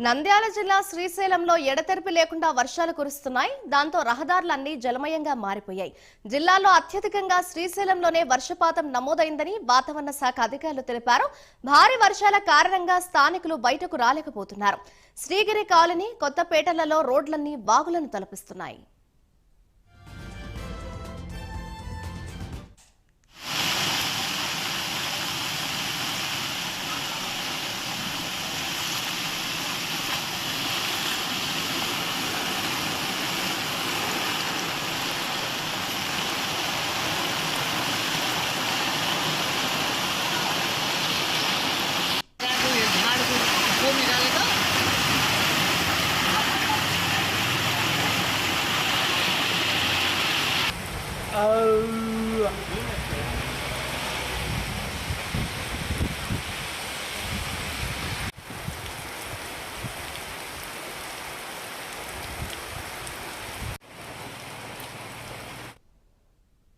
నంద్యాల జిల్లా శ్రీశైలంలో ఎడతెరిపి లేకుండా వర్షాలు కురుస్తున్నాయి. దాంతో రహదారులన్నీ జలమయంగా మారిపోయాయి. జిల్లాలో అత్యధికంగా శ్రీశైలంలోనే వర్షపాతం నమోదైందని వాతావరణ శాఖ అధికారులు తెలిపారు. భారీ వర్షాల కారణంగా స్థానికులు బయటకు రాలేకపోతున్నారు. శ్రీగిరి కాలనీ కొత్తపేటలలో రోడ్లన్నీ వాగులను తలపిస్తున్నాయి. Uh,